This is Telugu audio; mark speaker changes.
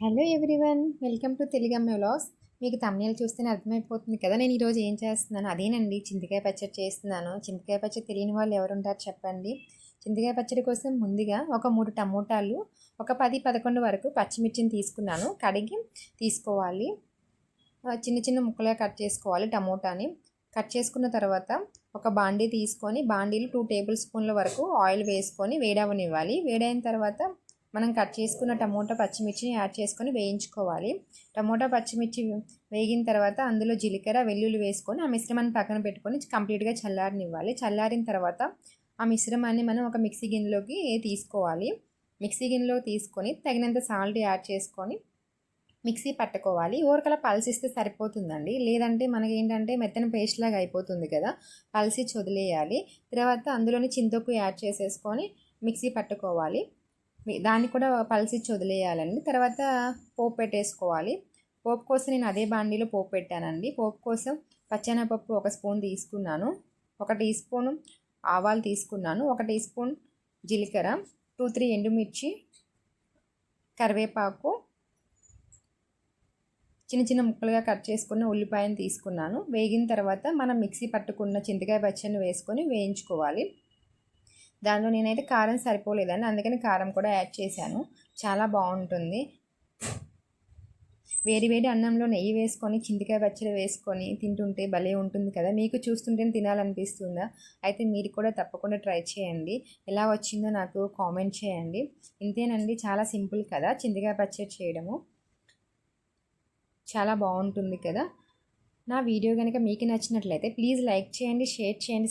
Speaker 1: Hello everyone welcome to Telugamma vlogs మీకు తమిళ చూస్తేనే అర్థమైపోతుంది కదా నేను ఈరోజు ఏం చేస్తున్నాను? అదేనండి చింతకాయ పచ్చడి చేస్తున్నాను. చింతకాయ పచ్చడి తెలియని వాళ్ళు ఎవరుంటారు చెప్పండి? చింతకాయ పచ్చడి కోసం ముందుగా ఒక మూడు టమోటాలు ఒక పది పదకొండు వరకు పచ్చిమిర్చిని తీసుకున్నాను. కడిగి తీసుకోవాలి. చిన్న చిన్న ముక్కలుగా కట్ చేసుకోవాలి టమోటాని. కట్ చేసుకున్న తర్వాత ఒక బాండీ తీసుకొని బాండీలు టూ టేబుల్ స్పూన్ల వరకు ఆయిల్ వేసుకొని వేడవనివ్వాలి. వేడైన తర్వాత మనం కట్ చేసుకున్న టమోటా పచ్చిమిర్చిని యాడ్ చేసుకొని వేయించుకోవాలి. టమోటా పచ్చిమిర్చి వేగిన తర్వాత అందులో జీలకర్ర వెల్లుల్లి వేసుకొని ఆ మిశ్రమాన్ని పక్కన పెట్టుకొని కంప్లీట్గా చల్లారనివ్వాలి. చల్లారిన తర్వాత ఆ మిశ్రమాన్ని మనం ఒక మిక్సీ గిన్నెలోకి తీసుకోవాలి. మిక్సీ గిన్నెలో తీసుకొని తగినంత సాల్ట్ యాడ్ చేసుకొని మిక్సీ పట్టుకోవాలి. ఊరకల పల్సిస్తే సరిపోతుందండి. లేదంటే మనకి ఏంటంటే మెత్తన పేస్ట్ లాగా అయిపోతుంది కదా పల్సి వదిలేయాలి తర్వాత అందులోని చింతొక్కు యాడ్ చేసేసుకొని మిక్సీ పట్టుకోవాలి. దాన్ని కూడా పల్సిచ్చి వదిలేయాలండి. తర్వాత పోపు పెట్టేసుకోవాలి. పోపు కోసం నేను అదే బాండీలో పోపు పెట్టానండి. పోపు కోసం పచ్చెనపప్పు ఒక స్పూన్ తీసుకున్నాను. ఒక టీ స్పూన్ ఆవాలు తీసుకున్నాను. ఒక టీ స్పూన్ జీలకర్ర. టూ త్రీ ఎండుమిర్చి. కరివేపాకు. చిన్న చిన్న ముక్కలుగా కట్ చేసుకున్న ఉల్లిపాయను తీసుకున్నాను. వేగిన తర్వాత మనం మిక్సీ పట్టుకున్న చింతకాయ పచ్చని వేసుకొని వేయించుకోవాలి. దానిలో నేనైతే కారం సరిపోలేదని అందుకని కారం కూడా యాడ్ చేశాను. చాలా బాగుంటుంది. వేడి వేడి అన్నంలో నెయ్యి వేసుకొని చింతకాయ పచ్చడి వేసుకొని తింటుంటే భలే ఉంటుంది కదా. మీకు చూస్తుంటేనే తినాలనిపిస్తుందా? అయితే మీరు కూడా తప్పకుండా ట్రై చేయండి. ఎలా వచ్చిందో నాకు కామెంట్ చేయండి. ఇంతేనండి చాలా సింపుల్ కదా చింతకాయ పచ్చడి చేయడము. చాలా బాగుంటుంది కదా. నా వీడియో కనుక మీకు నచ్చినట్లయితే ప్లీజ్ లైక్ చేయండి షేర్ చేయండి